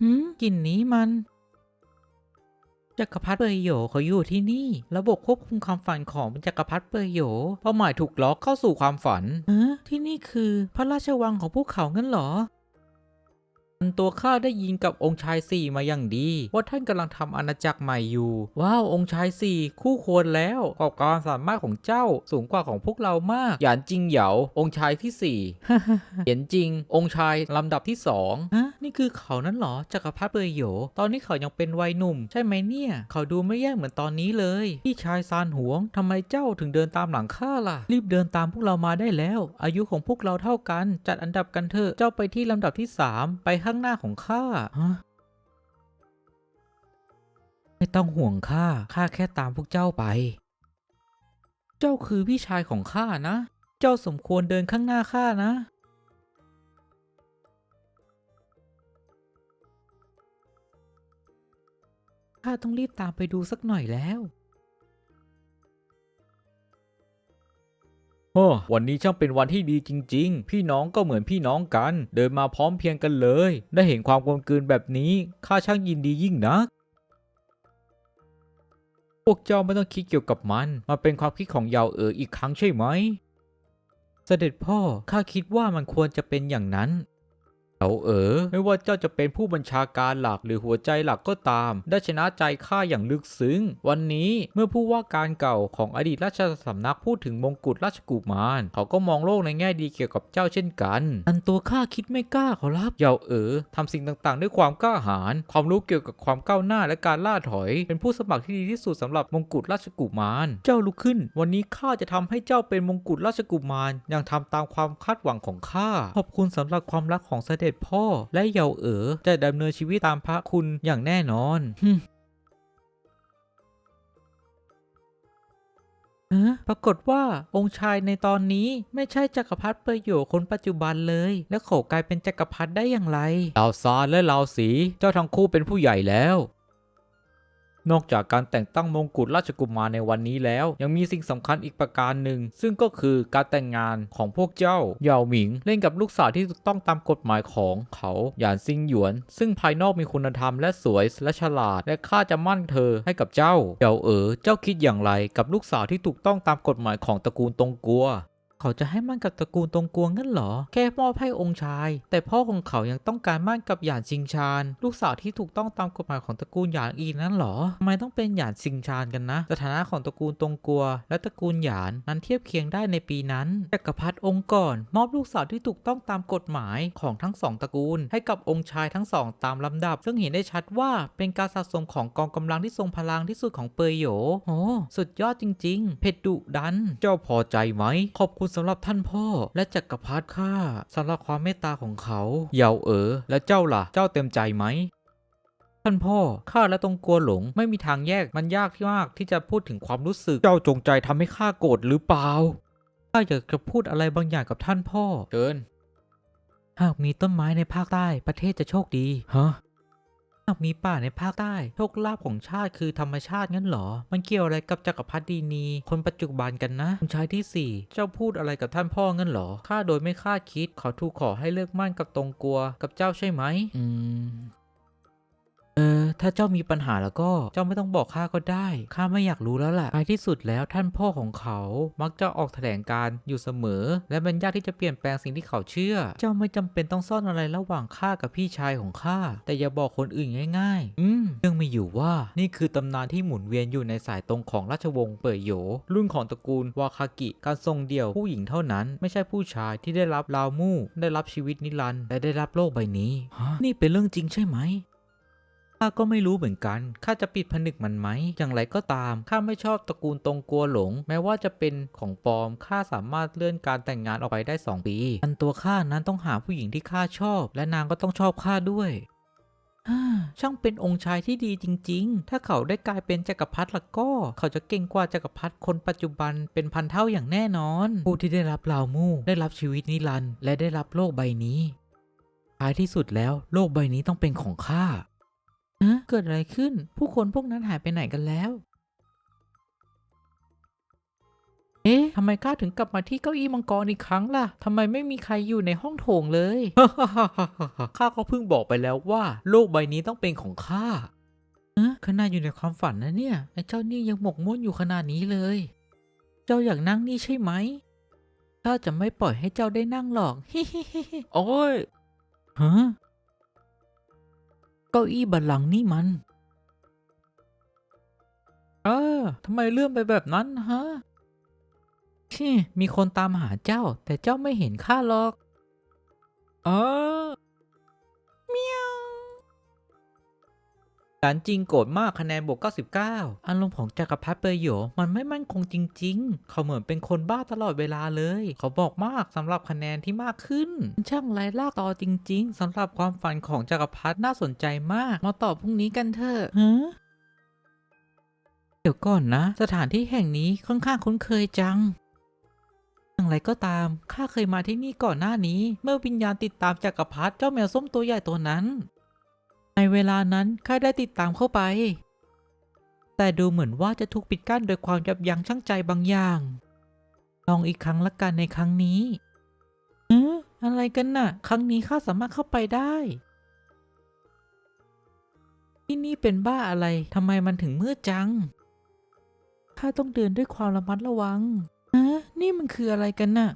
หืมกลิ่นนี้มันจักรพรรดิเปยโยเขาอยู่ที่นี่ ระบบควบคุมความฝันของจักรพรรดิเปยโยเป้าหมายถูกล็อกเข้าสู่ความฝันเออที่นี่คือพระราชวังของพวกเขางั้นเหรอ ตัวข้าได้ยินกับองค์ชายสี่มาอย่างดี ว่าท่านกำลังทำอาณาจักรใหม่อยู่ ว้าวองค์ชายสี่คู่ควรแล้วกับความสามารถของเจ้าสูงกว่าของพวกเรามากหยานจิงเหยาองค์ชายที่สี่เห็นจริง องค์ชายลำดับที่สองฮะนี่คือเขานั้นเหรอจักรพรรดิเปยโหยตอนนี้เขายังเป็นวัยหนุ่ม ใช่ไหมเนี่ย เขาดูไม่แย่เหมือนตอนนี้เลยพี่ชายซานหวงทำไมเจ้าถึงเดินตามหลังข้าล่ะ รีบเดินตามพวกเรามาได้แล้ว อายุของพวกเราเท่ากัน จัดอันดับกันเถอะเจ้าไปที่ลำดับที่สามไปข้างหน้าของข้าฮะไม่ต้องห่วงข้า ข้าแค่ตามพวกเจ้าไป เจ้าคือพี่ชายของข้านะ เจ้าสมควรเดินข้างหน้าข้านะ ข้าต้องรีบตามไปดูสักหน่อยแล้ว โอ้วันนี้ช่างเป็นวันที่ดีจริง ๆ พี่น้องก็เหมือนพี่น้องกัน เดินมาพร้อมเพรียงกันเลย ได้เห็นความกลมกลืนแบบนี้ข้าช่างยินดียิ่งนัก พวกเจ้าไม่ต้องคิดเกี่ยวกับมันมาเป็นความคิดของยาวเอ๋ออีกครั้งใช่ไหม เสด็จพ่อข้าคิดว่ามันควรจะเป็นอย่างนั้น เหยาเอ๋อไม่ว่าเจ้าจะเป็นผู้บัญชาการหลักหรือหัวใจหลักก็ตาม ได้ชนะใจข้าอย่างลึกซึ้ง วันนี้เมื่อผู้ว่าการเก่าของอดีตราชสำนักพูดถึงมงกุฎราชกุมาร เขาก็มองโลกในแง่ดีเกี่ยวกับเจ้าเช่นกัน อันตัวข้าคิดไม่กล้าขอรับเหยาเอ๋อทำสิ่งต่างๆ ด้วยความกล้าหาญความรู้เกี่ยวกับความก้าวหน้าและการล่าถอย เป็นผู้สมัครที่ดีที่สุดสำหรับมงกุฎราชกุมาร เจ้าลุกขึ้น วันนี้ข้าจะทำให้เจ้าเป็นมงกุฎราชกุมารอย่างทำตามความคาดหวังของข้าขอบคุณสำหรับความรักของเสด็จพ่อและเหยาเอ๋อจะดำเนินชีวิตตามพระคุณอย่างแน่นอนฮึมเออปรากฏว่าองค์ชายในตอนนี้ไม่ใช่จักรพรรดิเปยโหยคนปัจจุบันเลย และเขากลายเป็นจักรพรรดิได้อย่างไรลาวซานและลาวสีเจ้าทั้งคู่เป็นผู้ใหญ่แล้ว นอกจากการแต่งตั้งมงกุฎราชกุมารในวันนี้แล้ว ยังมีสิ่งสำคัญอีกประการหนึ่ง ซึ่งก็คือการแต่งงานของพวกเจ้าเหยาหมิง เล่นกับลูกสาวที่ถูกต้องตามกฎหมายของเขาหยานซิงหยวน ซึ่งภายนอกมีคุณธรรมและสวยและฉลาด และข้าจะมั่นเธอให้กับเจ้าเหยาเอ๋อเจ้าคิดอย่างไรกับลูกสาวที่ถูกต้องตามกฎหมายของตระกูลตงกัว เขาจะให้มั่นกับตระกูลตรงกวงงั้นเหรอ แค่มอบให้องค์ชาย แต่พ่อของเขายังต้องการมั่นกับหยานซิงชาน ลูกสาวที่ถูกต้องตามกฎหมายของตระกูลหยานอีนั้นเหรอทำไมต้องเป็นหยานซิงชานกันนะ สถานะของตระกูลตรงกัว และตระกูลหยานนั้นเทียบเคียงได้ในปีนั้นจักรพรรดิองค์ก่อน มอบลูกสาวที่ถูกต้องตามกฎหมายของทั้งสองตระกูล ให้กับองค์ชายทั้งสองตามลำดับ ซึ่งเห็นได้ชัดว่าเป็นการสะสมของกองกำลังที่ทรงพลังที่สุดของเปยโยโอ้สุดยอดจริง ๆ เผ็ดดุดัน เจ้าพอใจไหม ขอบคุณสำหรับท่านพ่อ และจักรพรรดิข้าสำหรับความเมตตาของเขาเหยาเอ๋อและเจ้าล่ะ เจ้าเต็มใจไหมท่านพ่อ ข้าและตรงกัวหลง ไม่มีทางแยกมันยากที่มากที่จะพูดถึงความรู้สึก เจ้าจงใจทำให้ข้าโกรธหรือเปล่า ข้าอยากจะพูดอะไรบางอย่างกับท่านพ่อเชิญหากมีต้นไม้ในภาคใต้ประเทศจะโชคดี ฮะหากมีป่าในภาคใต้โชคลาภของชาติคือธรรมชาติงั้นเหรอ มันเกี่ยวอะไรกับจักรพรรดินี คนปัจจุบันกันนะคุณชายที่สี่เจ้าพูดอะไรกับท่านพ่องั้นเหรอข้าโดยไม่คาดคิด เขาถูกขอให้เลิกมั่นกับตรงกลัวกับเจ้าใช่ไหม อืม ถ้าเจ้ามีปัญหาแล้วก็เจ้าไม่ต้องบอกข้าก็ได้ ข้าไม่อยากรู้แล้วแหละท้ายที่สุดแล้วท่านพ่อของเขามักจะออกแถลงการ์อยู่เสมอ และมันยากที่จะเปลี่ยนแปลงสิ่งที่เขาเชื่อ เจ้าไม่จำเป็นต้องซ่อนอะไรระหว่างข้ากับพี่ชายของข้า แต่อย่าบอกคนอื่นง่ายๆ อืมเรื่องมีอยู่ว่า นี่คือตำนานที่หมุนเวียนอยู่ในสายตรงของราชวงศ์เป่ยโย รุ่นของตระกูลวาคากิ การทรงเดี่ยวผู้หญิงเท่านั้น ไม่ใช่ผู้ชายที่ได้รับลาวมู่ ได้รับชีวิตนิรันดร์และได้รับโลกใบนี้ นี่เป็นเรื่องจริงใช่ไหม ข้าก็ไม่รู้เหมือนกัน ข้าจะปิดผนึกมันไหม อย่างไรก็ตาม ข้าไม่ชอบตระกูลตรงกัวหลง แม้ว่าจะเป็นของปลอม ข้าสามารถเลื่อนการแต่งงานออกไปได้ 2 ปี อันตัวข้านั้นต้องหาผู้หญิงที่ข้าชอบ และนางก็ต้องชอบข้าด้วยฮ่าช่างเป็นองค์ชายที่ดีจริง ๆ ถ้าเขาได้กลายเป็นจักรพรรดิละก็ เขาจะเก่งกว่าจักรพรรดิคนปัจจุบันเป็นพันเท่าอย่างแน่นอน ผู้ที่ได้รับลาวมู่ได้รับชีวิตนิรันดร์และได้รับโลกใบนี้ท้ายที่สุดแล้วโลกใบนี้ต้องเป็นของข้า ฮะเกิดอะไรขึ้น ผู้คนพวกนั้นหายไปไหนกันแล้วเอเอ๊ะทำไมข้าถึงกลับมาที่เก้าอี้มังกรอีกครั้งล่ะทำไมไม่มีใครอยู่ในห้องโถงเลย ข้าก็เพิ่งบอกไปแล้วว่า โลกใบนี้ต้องเป็นของข้าเออขนาดอยู่ในความฝันนะเนี่ยไอ้เจ้านี่ยังหมกมุ่นอยู่ขนาดนี้เลย เจ้าอยากนั่งนี่ใช่ไหมข้าจะไม่ปล่อยให้เจ้าได้นั่งหรอก โอ้ยฮะ เก้าอี้บัลลังก์นี่มันเออทำไมเลื่อนไปแบบนั้นฮะชี่มีคนตามหาเจ้า แต่เจ้าไม่เห็นข้าหรอก เออ หลานจริงโกรธมากคะแนนบวก 99 อารมณ์ของจักรพรรดิเปอร์โยมันไม่มั่นคงจริง ๆ เขาเหมือนเป็นคนบ้าตลอดเวลาเลย เขาบอกมากสำหรับคะแนนที่มากขึ้น ช่างไร้ลากต่อจริง ๆสำหรับความฝันของจักรพรรดิน่าสนใจมาก มาตอบพรุ่งนี้กันเถอะฮะเดี๋ยวก่อนนะ สถานที่แห่งนี้ค่อนข้างคุ้นเคยจังอย่างไรก็ตามข้าเคยมาที่นี่ก่อนหน้านี้ เมื่อวิญญาณติดตามจักรพรรดิเจ้าแมวส้มตัวใหญ่ตัวนั้น ในเวลานั้นข้าได้ติดตามเข้าไป แต่ดูเหมือนว่าจะถูกปิดกั้นโดยความยับยั้งชั่งใจบางอย่าง ลองอีกครั้งละกันในครั้งนี้เอออะไรกันน่ะ ครั้งนี้ข้าสามารถเข้าไปได้ ที่นี่เป็นบ้าอะไรทำไมมันถึงมืดจัง ข้าต้องเดินด้วยความระมัดระวังเอ๊ะนี่มันคืออะไรกันน่ะ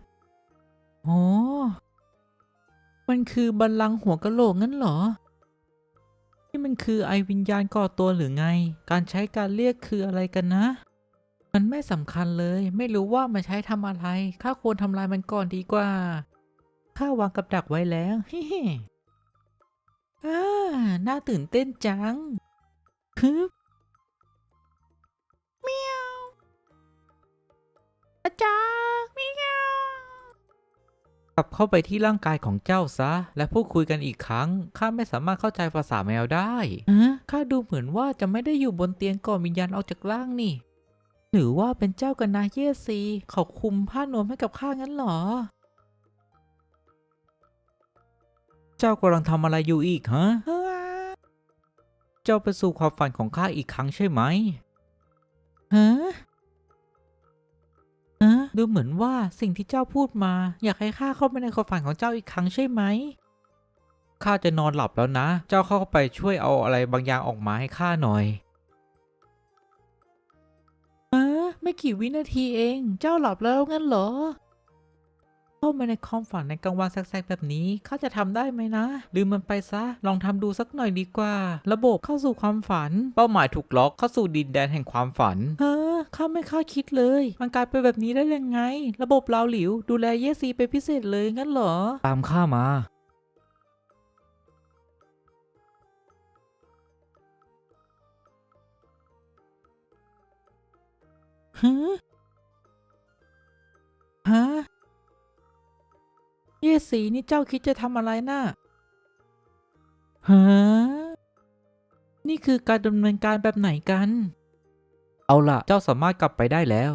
โอ้มันคือบัลลังก์หัวกะโหลกงั้นเหรอ นี่มันคือไอวิญญาณก่อตัวหรือไง การใช้การเรียกคืออะไรกันนะ มันไม่สำคัญเลย ไม่รู้ว่ามันใช้ทำอะไร ข้าควรทำลายมันก่อนดีกว่า ข้าวางกับดักไว้แล้วฮิฮิอ่าน่าตื่นเต้นจังฮึบเมียวอาจารย์ กลับเข้าไปที่ร่างกายของเจ้าซะ และพูดคุยกันอีกครั้ง ข้าไม่สามารถเข้าใจภาษาแมวได้ฮะข้าดูเหมือนว่าจะไม่ได้อยู่บนเตียงก่อนวิญญาณออกจากร่างนี่ หรือว่าเป็นเจ้ากันนาเยซีเขาคุมผ้านวมให้กับข้างั้นเหรอ เจ้ากำลังทำอะไรอยู่อีกฮะ เจ้าไปสู่ความฝันของข้าอีกครั้งใช่ไหมฮะฮะ ดูเหมือนว่าสิ่งที่เจ้าพูดมา อยากให้ข้าเข้าไปในความฝันของเจ้าอีกครั้งใช่ไหมข้าจะนอนหลับแล้วนะ เจ้าเข้าไปช่วยเอาอะไรบางอย่างออกมาให้ข้าหน่อยเออไม่กี่วินาทีเอง เจ้าหลับแล้วงั้นเหรอ เข้ามาในความฝันในกลางวันแสกๆแบบนี้ข้าจะทำได้ไหมนะลืมมันไปซะ ลองทำดูสักหน่อยดีกว่า ระบบเข้าสู่ความฝัน เป้าหมายถูกล็อกเข้าสู่ดินแดนแห่งความฝันเฮ้อ ข้าไม่คาดคิดเลย มันกลายเป็นแบบนี้ได้ยังไง ระบบลาวหลิว ดูแลเยซีเป็นพิเศษเลยงั้นเหรอ ตามข้ามา ฮะ ฮะ เยสีนี่เจ้าคิดจะทำอะไรน่ะฮะ นี่คือการดำเนินการแบบไหนกัน เอาล่ะเจ้าสามารถกลับไปได้แล้ว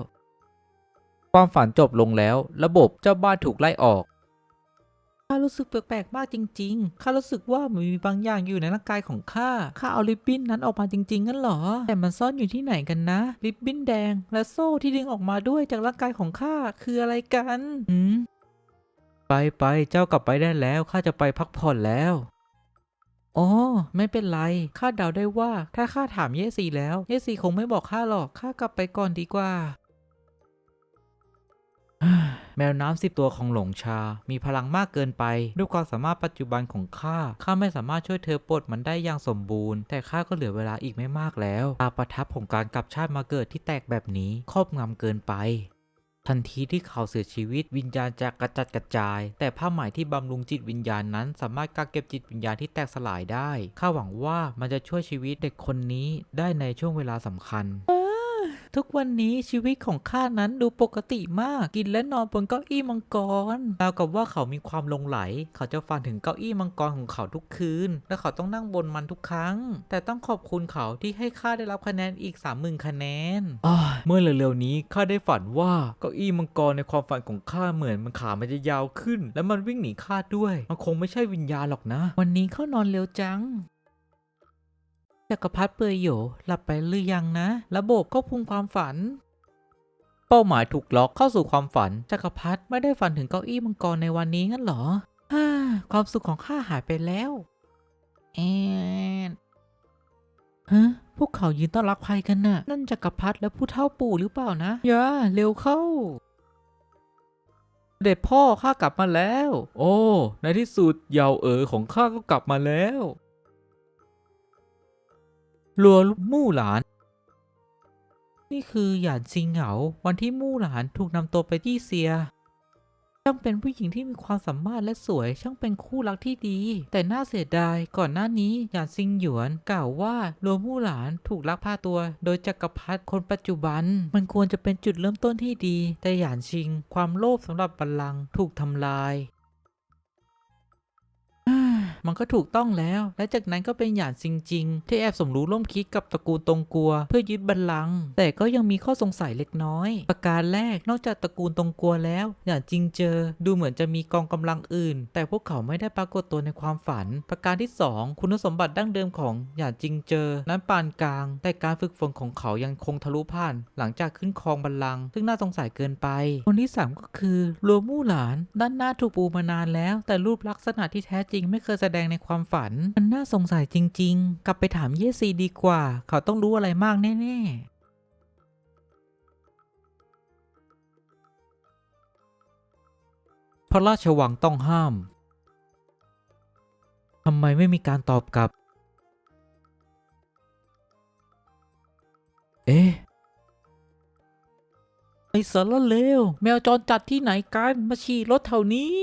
ความฝันจบลงแล้ว ระบบเจ้าบ้านถูกไล่ออก ข้ารู้สึกแปลกๆมากจริง ๆ ข้ารู้สึกว่ามันมีบางอย่างอยู่ในร่างกายของข้า ข้าเอาริบบิ้นนั้นออกมาจริงๆงั้นเหรอ แต่มันซ่อนอยู่ที่ไหนกันนะ ริบบิ้นแดง และโซ่ที่ดึงออกมาด้วยจากร่างกายของข้าคืออะไรกัน อืม ไปไปเจ้ากลับไปได้แล้ว ข้าจะไปพักผ่อนแล้ว อ๋อ ไม่เป็นไร ข้าเดาได้ว่า ถ้าข้าถามเยสีแล้ว เยสีคงไม่บอกข้าหรอก ข้ากลับไปก่อนดีกว่า แมวน้ำสิบตัวของหลงชา มีพลังมากเกินไป ด้วยความสามารถปัจจุบันของข้า ข้าไม่สามารถช่วยเธอปลดมันได้อย่างสมบูรณ์ แต่ข้าก็เหลือเวลาอีกไม่มากแล้ว ตาประทับของการกลับชาติมาเกิดที่แตกแบบนี้ครอบงำเกินไป ทันทีที่เขาเสียชีวิตวิญญาณจะกระจัดกระจาย แต่ผ้าไหมที่บำรุงจิตวิญญาณนั้น สามารถกักเก็บจิตวิญญาณที่แตกสลายได้ข้าหวังว่ามันจะช่วยชีวิตเด็กคนนี้ได้ในช่วงเวลาสำคัญ ทุกวันนี้ชีวิตของข้านั้นดูปกติมากกินและนอนบนเก้าอี้มังกรราวกับว่าเขามีความหลงไหล เขาจะฝันถึงเก้าอี้มังกรของเขาทุกคืน และเขาต้องนั่งบนมันทุกครั้ง แต่ต้องขอบคุณเขาที่ให้ข้าได้รับคะแนนอีกสามหมื่นคะแนนอ้ายเมื่อเร็วๆนี้ข้าได้ฝันว่าเก้าอี้มังกรในความฝันของข้าเหมือนมันขามันจะยาวขึ้น และมันวิ่งหนีข้าด้วย มันคงไม่ใช่วิญญาณหรอกนะ วันนี้เข้านอนเร็วจัง จักรพรรดิเปยโยหลับไปหรือยังนะ ระบบควบคุมความฝัน เป้าหมายถูกล็อกเข้าสู่ความฝัน จักรพรรดิไม่ได้ฝันถึงเก้าอี้มังกรในวันนี้งั้นเหรอฮ่าความสุขของข้าหายไปแล้วแอนฮะพวกเขายืนต้อนรับใครกันน่ะ นั่นจักรพรรดิและผู้เฒ่าปู่หรือเปล่านะอย่าเร็วเข้า เด็ดพ่อข้ากลับมาแล้ว โอ้ ในที่สุดเยาวเอ๋อของข้าก็กลับมาแล้ว ลัวมู่หลาน นี่คือหยานซิงเหงา วันที่มู่หลานถูกนำตัวไปที่เซีย ช่างเป็นผู้หญิงที่มีความสามารถและสวย ช่างเป็นคู่รักที่ดี แต่น่าเสียดาย ก่อนหน้านี้หยานซิงหยวนกล่าวว่าลัวมู่หลานถูกลักพาตัว โดยจักรพรรดิคนปัจจุบัน มันควรจะเป็นจุดเริ่มต้นที่ดี แต่หยานชิง ความโลภสำหรับบัลลังก์ถูกทำลาย มันก็ถูกต้องแล้ว และจากนั้นก็เป็นหยานซิงจริง ที่แอบสมรู้ร่วมคิดกับตระกูลตงกัว เพื่อยึดบัลลังก์แต่ก็ยังมีข้อสงสัยเล็กน้อย ประการแรกนอกจากตระกูลตงกัวแล้วหยานจิงเจอ ดูเหมือนจะมีกองกำลังอื่น แต่พวกเขาไม่ได้ปรากฏตัวในความฝัน ประการที่สองคุณสมบัติดั้งเดิมของหยานจิงเจอ นั้นปานกลาง แต่การฝึกฝนของเขายังคงทะลุผ่าน หลังจากขึ้นครองบัลลังก์ซึ่งน่าสงสัยเกินไป คนที่สามก็คือลัวมู่หลาน ด้านหน้าถูกปูมานานแล้ว แต่รูปลักษณะที่แท้จริงไม่เคยแสดงในความฝัน มันน่าสงสัยจริง ๆ กลับไปถามเยซีดีกว่า เขาต้องรู้อะไรมากแน่ ๆพระราชวังต้องห้าม ทำไมไม่มีการตอบกลับ เอ๊ะ ไอสารเลว แมวจรจัดที่ไหนกัน มาฉี่รถแถวนี้